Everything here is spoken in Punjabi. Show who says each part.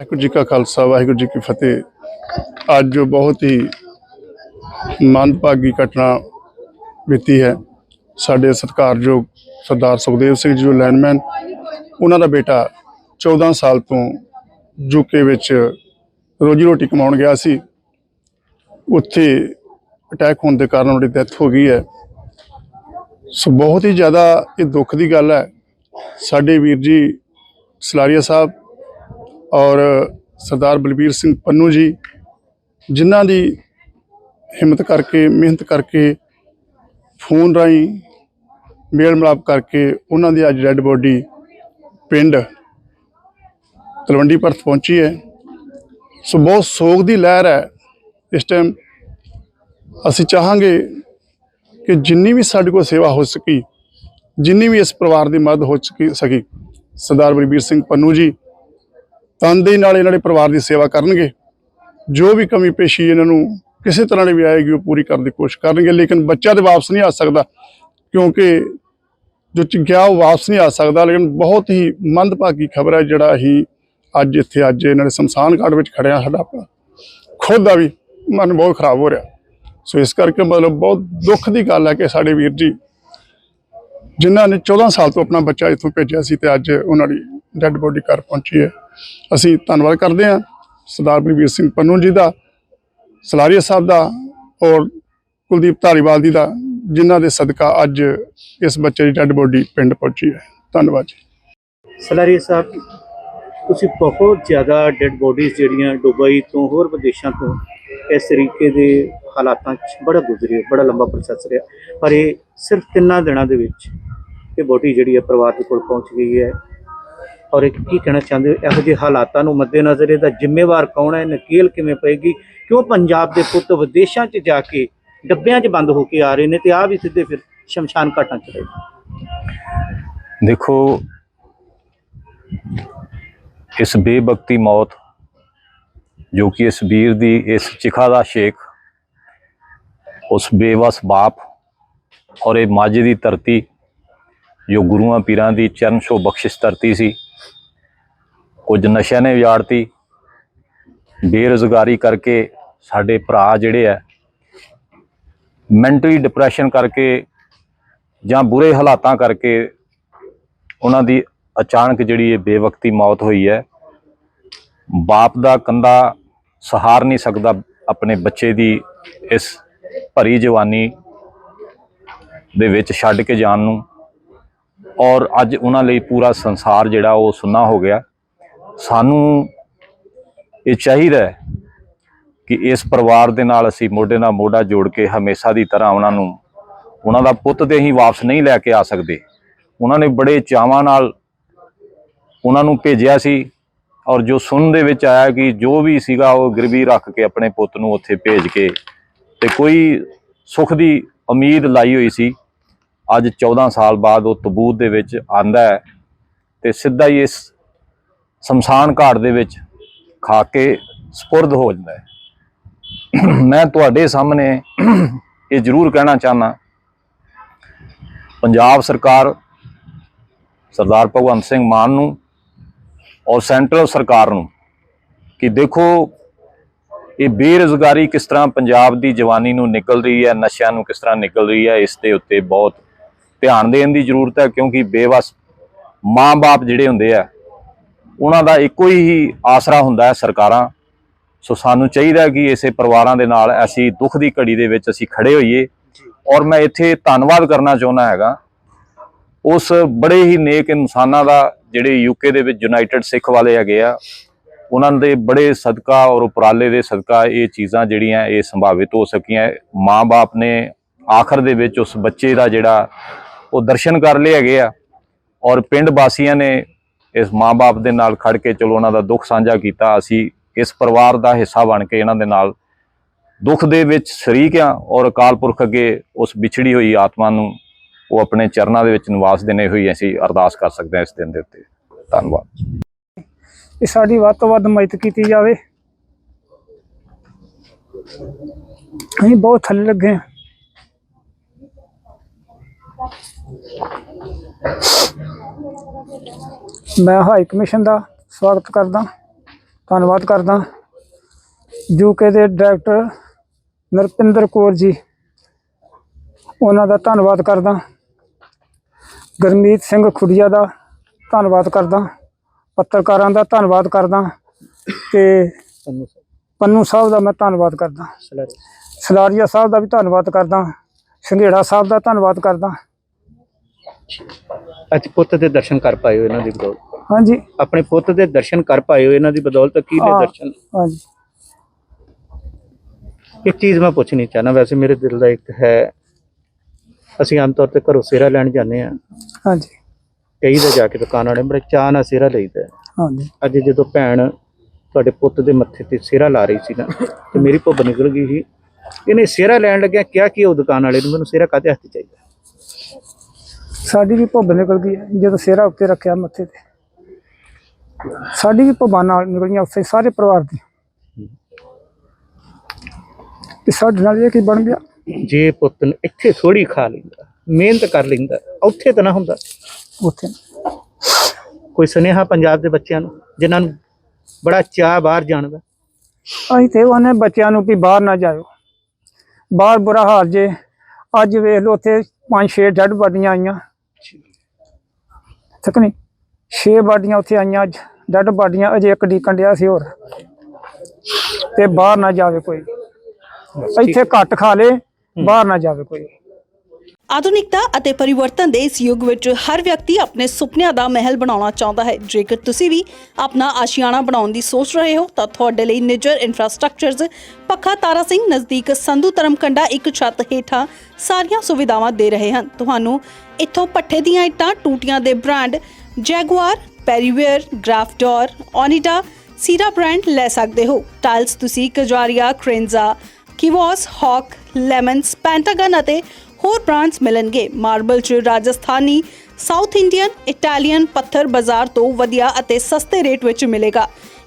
Speaker 1: ਵਾਹਿਗੁਰੂ ਜੀ ਕਾ ਖਾਲਸਾ ਵਾਹਿਗੁਰੂ ਜੀ ਕੀ ਫਤਿਹ ਅੱਜ ਜੋ ਬਹੁਤ ਹੀ ਮੰਦਭਾਗੀ ਘਟਨਾ ਬੀਤੀ ਹੈ ਸਾਡੇ ਸਤਿਕਾਰਯੋਗ ਸਰਦਾਰ ਸੁਖਦੇਵ ਸਿੰਘ ਜੀ ਜੋ ਲੈਂਡਮੈਨ, ਉਹਨਾਂ ਦਾ ਬੇਟਾ 14 ਸਾਲ ਤੋਂ ਯੂਕੇ ਵਿੱਚ ਰੋਜੀ ਰੋਟੀ ਕਮਾਉਣ ਗਿਆ ਸੀ। ਉੱਥੇ ਅਟੈਕ ਹੋਣ ਦੇ ਕਾਰਨ ਉਹਦੀ ਡੈਥ ਹੋ ਗਈ ਹੈ। ਸੋ ਬਹੁਤ ਹੀ ਜ਼ਿਆਦਾ ਇਹ ਦੁੱਖ ਦੀ ਗੱਲ ਹੈ। ਸਾਡੇ ਵੀਰ ਜੀ ਸਲਾਰੀਆ ਸਾਹਿਬ ਔਰ ਸਰਦਾਰ ਬਲਬੀਰ ਸਿੰਘ ਪੰਨੂ ਜੀ, ਜਿਨ੍ਹਾਂ ਦੀ ਹਿੰਮਤ ਕਰਕੇ, ਮਿਹਨਤ ਕਰਕੇ ਫੋਨ ਰਾਹੀਂ ਮੇਲ ਮਿਲਾਪ ਕਰਕੇ ਉਹਨਾਂ ਦੀ ਅੱਜ ਡੈੱਡ ਬੋਡੀ ਪਿੰਡ ਤਲਵੰਡੀ ਪਰਤ ਪਹੁੰਚੀ ਹੈ। ਸੋ ਬਹੁਤ ਸੋਗ ਦੀ ਲਹਿਰ ਹੈ। ਇਸ ਟਾਈਮ ਅਸੀਂ ਚਾਹਾਂਗੇ ਕਿ ਜਿੰਨੀ ਵੀ ਸਾਡੇ ਕੋਲ ਸੇਵਾ ਹੋ ਸਕੀ, ਜਿੰਨੀ ਵੀ ਇਸ ਪਰਿਵਾਰ ਦੀ ਮਦਦ ਹੋ ਸਕੀ ਸਕੀ। ਸਰਦਾਰ ਬਲਬੀਰ ਸਿੰਘ ਪੰਨੂ ਜੀ ਤਨਦੇਹੀ ਨਾਲ ਇਹਨਾਂ ਦੇ ਪਰਿਵਾਰ ਦੀ ਸੇਵਾ ਕਰਨਗੇ। ਜੋ ਵੀ ਕਮੀ ਪੇਸ਼ੀ ਇਹਨਾਂ ਨੂੰ ਕਿਸੇ ਤਰ੍ਹਾਂ ਦੀ ਵੀ ਆਏਗੀ, ਉਹ ਪੂਰੀ ਕਰਨ ਦੀ ਕੋਸ਼ਿਸ਼ ਕਰਨਗੇ। ਲੇਕਿਨ ਬੱਚਾ ਤੇ ਵਾਪਸ ਨਹੀਂ ਆ ਸਕਦਾ। ਕਿਉਂਕਿ ਜੋ ਚ ਉਹ ਵਾਪਸ ਨਹੀਂ ਆ ਸਕਦਾ, ਲੇਕਿਨ ਬਹੁਤ ਹੀ ਮੰਦਭਾਗੀ ਖਬਰ ਹੈ ਜਿਹੜਾ ਹੀ ਅੱਜ ਇੱਥੇ, ਅੱਜ ਇਹਨਾਂ ਦੇ ਸ਼ਮਸ਼ਾਨ ਘਾਟ ਵਿੱਚ ਖੜਿਆ ਸਾਡਾ ਆਪਣਾ। ਖੁਦ ਦਾ ਵੀ ਮਨ ਬਹੁਤ ਖਰਾਬ ਹੋ ਰਿਹਾ। ਸੋ ਇਸ ਕਰਕੇ ਮਤਲਬ ਬਹੁਤ ਦੁੱਖ ਦੀ ਗੱਲ ਹੈ ਕਿ ਸਾਡੇ ਵੀਰ ਜੀ, ਜਿਨ੍ਹਾਂ ਨੇ 14 ਸਾਲ ਤੋਂ ਆਪਣਾ ਬੱਚਾ ਇੱਥੋਂ ਭੇਜਿਆ ਸੀ ਤੇ ਅੱਜ ਉਹਨਾਂ ਦੀ ਡੈੱਡ ਬੋਡੀ ਘਰ ਪਹੁੰਚੀ ਹੈ। ਅਸੀਂ ਧੰਨਵਾਦ ਕਰਦੇ ਹਾਂ ਸਰਦਾਰ ਬਲਬੀਰ ਸਿੰਘ ਪੰਨੂ ਜੀ ਦਾ, ਸਲਾਰੀਆ ਸਾਹਿਬ ਦਾ ਔਰ ਕੁਲਦੀਪ ਧਾਰੀਵਾਲ ਜੀ ਦਾ ਜਿਨ੍ਹਾਂ ਦੇ ਸਦਕਾ ਅੱਜ ਇਸ ਬੱਚੇ ਦੀ ਡੈੱਡ ਬੋਡੀ ਪਿੰਡ ਪਹੁੰਚੀ ਹੈ। ਧੰਨਵਾਦ ਜੀ।
Speaker 2: ਸਲਾਰੀ ਸਾਹਿਬ, ਤੁਸੀਂ ਬਹੁਤ ਜ਼ਿਆਦਾ ਡੈੱਡ ਬੋਡੀਜ਼ ਜਿਹੜੀਆਂ ਦੁਬਈ ਤੋਂ ਹੋਰ ਵਿਦੇਸ਼ਾਂ ਤੋਂ ਇਸ ਤਰੀਕੇ ਦੇ ਹਾਲਾਤਾਂ 'ਚ ਬੜਾ ਗੁਜ਼ਰੇ ਬੜਾ ਲੰਬਾ ਪ੍ਰੋਸੈਸ ਰਿਹਾ। ਪਰ ਇਹ ਸਿਰਫ ਤਿੰਨਾਂ ਦਿਨਾਂ ਦੇ ਵਿੱਚ ਇਹ ਬੋਡੀ ਜਿਹੜੀ ਹੈ ਪਰਿਵਾਰ ਦੇ ਕੋਲ ਪਹੁੰਚ ਗਈ ਹੈ। ਔਰ ਇਹ ਕੀ ਕਹਿਣਾ ਚਾਹੁੰਦੇ ਹੋ, ਇਹੋ ਜਿਹੇ ਹਾਲਾਤਾਂ ਨੂੰ ਮੱਦੇਨਜ਼ਰ ਇਹਦਾ ਜ਼ਿੰਮੇਵਾਰ ਕੌਣ ਹੈ, ਨਕੀਲ ਕਿਵੇਂ ਪਏਗੀ? ਕਿਉਂ ਪੰਜਾਬ ਦੇ ਪੁੱਤ ਵਿਦੇਸ਼ਾਂ 'ਚ ਜਾ ਕੇ ਡੱਬਿਆਂ 'ਚ ਬੰਦ ਹੋ ਕੇ ਆ ਰਹੇ ਨੇ ਤੇ ਆ ਵੀ ਸਿੱਧੇ ਫਿਰ ਸ਼ਮਸ਼ਾਨ ਘਾਟਾਂ 'ਚ
Speaker 3: ਦੇਖੋ, ਇਸ ਬੇਬਕਤੀ ਮੌਤ ਜੋ ਕਿ ਇਸ ਵੀਰ ਦੀ, ਇਸ ਚਿਖਾ ਦਾ ਸ਼ੇਖ, ਉਸ ਬੇਵਸ ਬਾਪ ਔਰ ਇਹ ਮਾਝੇ ਦੀ ਧਰਤੀ ਜੋ ਗੁਰੂਆਂ ਪੀਰਾਂ ਦੀ ਚਰਨ ਛੋ ਬਖਸ਼ਿਸ਼ ਧਰਤੀ ਸੀ, ਕੁਝ ਨਸ਼ਿਆਂ ਨੇ ਉਜਾੜਤੀ, ਬੇਰੁਜ਼ਗਾਰੀ ਕਰਕੇ ਸਾਡੇ ਭਰਾ ਜਿਹੜੇ ਆ ਮੈਂਟਲੀ ਡਿਪਰੈਸ਼ਨ ਕਰਕੇ ਜਾਂ ਬੁਰੇ ਹਾਲਾਤਾਂ ਕਰਕੇ ਉਹਨਾਂ ਦੀ ਅਚਾਨਕ ਜਿਹੜੀ ਇਹ ਬੇਵਕਤੀ ਮੌਤ ਹੋਈ ਹੈ, ਬਾਪ ਦਾ ਕੰਦਾ ਸਹਾਰ ਨਹੀਂ ਸਕਦਾ ਆਪਣੇ ਬੱਚੇ ਦੀ ਇਸ ਭਰੀ ਜਵਾਨੀ ਦੇ ਵਿੱਚ ਛੱਡ ਕੇ ਜਾਣ ਨੂੰ ਔਰ ਅੱਜ ਉਹਨਾਂ ਲਈ ਪੂਰਾ ਸੰਸਾਰ ਜਿਹੜਾ ਉਹ ਸੁੰਨਾ ਹੋ ਗਿਆ। ਸਾਨੂੰ ਇਹ ਚਾਹੀਦਾ ਹੈ ਕਿ ਇਸ ਪਰਿਵਾਰ ਦੇ ਨਾਲ ਅਸੀਂ ਮੋਢੇ ਨਾਲ ਮੋਢਾ ਜੋੜ ਕੇ ਹਮੇਸ਼ਾ ਦੀ ਤਰ੍ਹਾਂ ਉਹਨਾਂ ਨੂੰ, ਉਹਨਾਂ ਦਾ ਪੁੱਤ ਤੇ ਹੀ ਵਾਪਸ ਨਹੀਂ ਲੈ ਕੇ ਆ ਸਕਦੇ। ਉਹਨਾਂ ਨੇ ਬੜੇ ਚਾਵਾਂ ਨਾਲ ਉਹਨਾਂ ਨੂੰ ਭੇਜਿਆ ਸੀ ਔਰ ਜੋ ਸੁਣਨ ਦੇ ਵਿੱਚ ਆਇਆ ਕਿ ਜੋ ਵੀ ਸੀਗਾ ਉਹ ਗਿਰਵੀ ਰੱਖ ਕੇ ਆਪਣੇ ਪੁੱਤ ਨੂੰ ਉੱਥੇ ਭੇਜ ਕੇ ਤੇ ਕੋਈ ਸੁੱਖ ਦੀ ਉਮੀਦ ਲਾਈ ਹੋਈ ਸੀ। ਅੱਜ 14 ਸਾਲ ਬਾਅਦ ਉਹ ਤਬੂਤ ਦੇ ਵਿੱਚ ਆਂਦਾ ਹੈ ਤੇ ਸਿੱਧਾ ਹੀ ਇਸ ਸ਼ਮਸ਼ਾਨ ਘਾਟ ਦੇ ਵਿੱਚ ਖਾ ਕੇ ਸਪੁਰਦ ਹੋ ਜਾਂਦਾ ਹੈ। ਮੈਂ ਤੁਹਾਡੇ ਸਾਹਮਣੇ ਇਹ ਜ਼ਰੂਰ ਕਹਿਣਾ ਚਾਹਨਾ ਪੰਜਾਬ ਸਰਕਾਰ ਸਰਦਾਰ ਭਗਵੰਤ ਸਿੰਘ ਮਾਨ ਨੂੰ ਔਰ ਸੈਂਟਰਲ ਸਰਕਾਰ ਨੂੰ ਕਿ ਦੇਖੋ ਇਹ ਬੇਰੁਜ਼ਗਾਰੀ ਕਿਸ ਤਰ੍ਹਾਂ ਪੰਜਾਬ ਦੀ ਜਵਾਨੀ ਨੂੰ ਨਿਕਲ ਰਹੀ ਹੈ, ਨਸ਼ਿਆਂ ਨੂੰ ਕਿਸ ਤਰ੍ਹਾਂ ਨਿਕਲ ਰਹੀ ਹੈ, ਇਸ ਦੇ ਉੱਤੇ ਬਹੁਤ ਧਿਆਨ ਦੇਣ ਦੀ ਜ਼ਰੂਰਤ ਹੈ ਕਿਉਂਕਿ ਬੇਵਸ ਮਾਂ-ਬਾਪ ਜਿਹੜੇ ਹੁੰਦੇ ਆ, ਉਹਨਾਂ ਦਾ ਇੱਕੋ ਹੀ ਆਸਰਾ ਹੁੰਦਾ ਹੈ ਸਰਕਾਰਾਂ ਸੋ ਸਾਨੂੰ ਚਾਹੀਦਾ ਕਿ ਇਸੇ ਪਰਿਵਾਰਾਂ ਦੇ ਨਾਲ ਅਸੀਂ ਦੁੱਖ ਦੀ ਘੜੀ ਦੇ ਵਿੱਚ ਅਸੀਂ ਖੜੇ ਹੋਈਏ। ਔਰ ਮੈਂ ਇੱਥੇ ਧੰਨਵਾਦ ਕਰਨਾ ਚਾਹੁੰਦਾ ਹੈਗਾ। ਉਸ ਬੜੇ ਹੀ ਨੇਕ ਇਨਸਾਨਾਂ ਦਾ ਜਿਹੜੇ ਯੂਕੇ ਦੇ ਵਿੱਚ ਯੂਨਾਈਟਿਡ ਸਿੱਖ ਵਾਲੇ ਹੈਗੇ ਆ, ਉਹਨਾਂ ਦੇ ਬੜੇ ਸਦਕਾ ਔਰ ਉਪਰਾਲੇ ਦੇ ਸਦਕਾ ਇਹ ਚੀਜ਼ਾਂ ਜਿਹੜੀਆਂ ਇਹ ਸੰਭਾਵਿਤ ਹੋ ਸਕੀਆਂ। ਮਾਂ-ਬਾਪ ਨੇ ਆਖਰ ਦੇ ਵਿੱਚ ਉਸ ਬੱਚੇ ਦਾ ਜਿਹੜਾ ਉਹ ਦਰਸ਼ਨ ਕਰ ਲਏ ਹੈਗੇ ਆ ਔਰ ਪਿੰਡ ਵਾਸੀਆਂ ਨੇ ਇਸ ਮਾਂ-ਬਾਪ ਦੇ ਨਾਲ ਖੜ ਕੇ ਚਲੋ ਉਹਨਾਂ ਦਾ ਦੁੱਖ ਸਾਂਝਾ ਕੀਤਾ। ਅਸੀਂ ਇਸ ਪਰਿਵਾਰ ਦਾ ਹਿੱਸਾ ਬਣ ਕੇ ਇਹਨਾਂ ਦੇ ਨਾਲ ਦੁੱਖ ਦੇ ਵਿੱਚ ਸ਼ਰੀਕ ਆ ਔਰ ਅਕਾਲ ਪੁਰਖ ਅੱਗੇ ਉਸ ਵਿਛੜੀ ਹੋਈ ਆਤਮਾ ਨੂੰ ਉਹ ਆਪਣੇ ਚਰਨਾਂ ਦੇ ਵਿੱਚ ਨਿਵਾਸ ਦੇਣੇ ਹੋਈ ਅਸੀਂ ਅਰਦਾਸ ਕਰ ਸਕਦੇ ਹਾਂ ਇਸ ਦਿਨ ਦੇ ਉੱਤੇ। ਧੰਨਵਾਦ।
Speaker 4: ਕਿ ਸਾਡੀ ਵੱਧ ਤੋਂ ਵੱਧ ਮਦਦ ਕੀਤੀ ਜਾਵੇ। ਅਸੀਂ ਬਹੁਤ ਥੱਲੇ ਲੱਗੇ ਹਾਂ। ਮੈਂ ਹਾਈ ਕਮਿਸ਼ਨ ਦਾ ਸਵਾਗਤ ਕਰਦਾ। ਧੰਨਵਾਦ ਕਰਦਾ। ਯੂਕੇ ਦੇ ਡਾਇਰੈਕਟਰ ਨਰਪਿੰਦਰ ਕੌਰ ਜੀ ਉਹਨਾਂ ਦਾ ਧੰਨਵਾਦ ਕਰਦਾ। ਗਰਮੀਤ ਸਿੰਘ ਖੁੱਡੀਆ ਦਾ ਧੰਨਵਾਦ ਕਰਦਾ। ਪੱਤਰਕਾਰਾਂ ਦਾ ਧੰਨਵਾਦ ਕਰਦਾ ਤੇ ਪੰਨੂ ਸਾਹਿਬ। ਦਾ ਮੈਂ ਧੰਨਵਾਦ ਕਰਦਾ।
Speaker 2: ਸਲਾਰੇ
Speaker 4: ਸਲਾਰੀਆ ਸਾਹਿਬ ਦਾ ਵੀ ਧੰਨਵਾਦ ਕਰਦਾ। ਸੰਘੇੜਾ ਸਾਹਿਬ ਦਾ ਧੰਨਵਾਦ ਕਰਦਾ।
Speaker 2: ਅੱਜ ਪੁੱਤ ਦੇ ਦਰਸ਼ਨ ਕਰ ਪਾਏ ਹੋ ਇਹਨਾਂ ਦੀ ਬਦੌਲਤ।
Speaker 4: ਹਾਂਜੀ।
Speaker 2: ਆਪਣੇ ਪੁੱਤ ਦੇ ਦਰਸ਼ਨ ਕਰ ਪਾਏ ਹੋ ਇਹਨਾਂ ਦੀ ਬਦੌਲਤ ਕੀ
Speaker 4: ਹਾਂ।
Speaker 2: ਦਰਸ਼ਨ?
Speaker 4: ਹਾਂਜੀ।
Speaker 2: ਇੱਕ ਚੀਜ਼ ਮੈਂ ਪੁੱਛਣੀ ਚਾਹਨਾ ਵੈਸੇ ਮੇਰੇ ਦਿਲ ਦਾ ਇੱਕ ਹੈ ਅਸੀਂ ਆਮ ਤੌਰ ਤੇ ਘਰੋਂ ਸਿਹਰਾ ਲੈਣ ਜਾਂਦੇ ਆ
Speaker 4: ਹਾਂਜੀ।
Speaker 2: ਕਈ ਦਾ ਜਾ ਕੇ ਦੁਕਾਨ ਵਾਲੇ ਬੜੇ ਚਾਅ ਨਾਲ ਸਿਹਰਾ ਲਈਦਾ ਹੈ।
Speaker 4: ਹਾਂਜੀ।
Speaker 2: ਅੱਜ ਜਦੋਂ ਭੈਣ ਤੁਹਾਡੇ ਪੁੱਤ ਦੇ ਮੱਥੇ ਤੇ ਸਿਹਰਾ ਲਾ ਰਹੀ ਸੀ ਨਾ ਤੇ ਮੇਰੀ ਭੁੱਬ ਨਿਕਲ ਗਈ ਸੀ। ਇਹਨੇ ਸਿਹਰਾ ਲੈਣ ਲੱਗਿਆ ਕਿਹਾ ਕਿ ਉਹ ਦੁਕਾਨ ਵਾਲੇ ਨੂੰ ਮੈਨੂੰ ਸਿਹਰਾ ਕਾਹਦੇ ਹੱਥ 'ਚ ਚਾਹੀਦਾ?
Speaker 4: ਸਾਡੀ ਵੀ ਭੁੱਬ ਨਿਕਲ ਗਈ ਹੈ ਜਦੋਂ ਸਿਹਰਾ ਉੱਤੇ ਰੱਖਿਆ ਮੱਥੇ ਤੇ। ਸਾਡੀ ਵੀ ਭੁੱਬਾਂ ਨਾਲ ਨਿਕਲੀਆਂ ਉੱਥੇ ਸਾਰੇ ਪਰਿਵਾਰ ਦੀ। ਤੇ ਸਾਡੇ ਨਾਲ ਇਹ ਕੀ ਬਣ ਗਿਆ?
Speaker 2: ਜੇ ਪੁੱਤ ਨੂੰ ਇੱਥੇ ਥੋੜੀ ਖਾ ਲੈਂਦਾ ਮਿਹਨਤ ਕਰ ਲੈਂਦਾ ਉੱਥੇ ਤਾਂ ਨਾ ਹੁੰਦਾ।
Speaker 4: ਉੱਥੇ
Speaker 2: ਕੋਈ ਸੁਨੇਹਾ ਪੰਜਾਬ ਦੇ ਬੱਚਿਆਂ ਨੂੰ ਜਿਨ੍ਹਾਂ ਨੂੰ ਬੜਾ ਚਾਹ ਬਾਹਰ ਜਾਣ ਦਾ?
Speaker 4: ਅਸੀਂ ਤੇ ਉਹਨੇ ਬੱਚਿਆਂ ਨੂੰ ਵੀ ਬਾਹਰ ਨਾ ਜਾਇਓ। ਬਾਹਰ ਬੁਰਾ ਹਾਲ ਜੇ ਅੱਜ ਵੇਖ ਲਓ ਉੱਥੇ ਪੰਜ ਛੇ ਡੱਡ ਬਾਡੀਆਂ ਆਈਆਂ। ਠੀਕ ਨਹੀਂ? ਛੇ ਬਾਡੀਆਂ ਉੱਥੇ ਆਈਆਂ ਅੱਜ ਡੱਡ ਬਾਡੀਆਂ ਅਜੇ ਇੱਕ ਡੀਕਣ ਡਿਆ ਸੀ ਹੋਰ। ਤੇ ਬਾਹਰ ਨਾ ਜਾਵੇ ਕੋਈ। ਇੱਥੇ ਘੱਟ ਖਾ ਲੇ ਬਾਹਰ ਨਾ ਜਾਵੇ ਕੋਈ।
Speaker 5: ਆਧੁਨਿਕਤਾ ਅਤੇ ਪਰਿਵਰਤਨ ਦੇ ਇਸ ਯੁੱਗ ਵਿੱਚ ਹਰ ਵਿਅਕਤੀ ਆਪਣੇ ਸੁਪਨਿਆਂ ਦਾ ਮਹਿਲ ਬਣਾਉਣਾ ਚਾਹੁੰਦਾ ਹੈ। ਜੇਕਰ ਤੁਸੀਂ ਵੀ ਆਪਣਾ ਆਸ਼ੀਆਣਾ ਬਣਾਉਣ ਦੀ ਸੋਚ ਰਹੇ ਹੋ ਤਾਂ ਤੁਹਾਡੇ ਲਈ ਨਿਜਰ ਇਨਫਰਾਸਟ੍ਰਕਚਰਜ਼ ਪੱਖਾ ਤਾਰਾ ਸਿੰਘ ਨਜ਼ਦੀਕ ਸੰਧੂ ਧਰਮਕੰਡਾ ਇੱਕ ਛੱਤ ਹੇਠਾਂ ਸਾਰੀਆਂ ਸੁਵਿਧਾਵਾਂ ਦੇ ਰਹੇ ਹਨ। ਤੁਹਾਨੂੰ ਇੱਥੋਂ ਪੱਠੇ ਦੀਆਂ ਇੱਟਾਂ ਟੂਟੀਆਂ ਦੇ ਬ੍ਰਾਂਡ ਜੈਗੁਆਰ ਪੈਰੀਵੇਅਰ ਗ੍ਰਾਫਡੋਰ ਓਨੀਡਾ ਸੀਰਾ ਬ੍ਰਾਂਡ ਲੈ ਸਕਦੇ ਹੋ। ਟਾਈਲਸ ਤੁਸੀਂ ਕਜਾਰੀਆ ਕ੍ਰੇਨਜ਼ਾ ਕਿਵੋਸ ਹੌਕ ਲੈਮਨਸ ਪੈਂਟਾਗਨ ਅਤੇ ਹੋਰ ਬ੍ਰਾਂਡਸ ਮਿਲਣਗੇ। ਮਾਰਬਲ ਚ ਰਾਜਸਥਾਨੀ ਸਾਊਥ ਇੰਡੀਅਨ ਇਟਾਲੀਅਨ ਪੱਥਰ ਬਾਜ਼ਾਰ ਤੋਂ ਵਧੀਆ ਅਤੇ ਸਸਤੇ ਰੇਟ ਵਿੱਚ ਮਿਲੇਗਾ।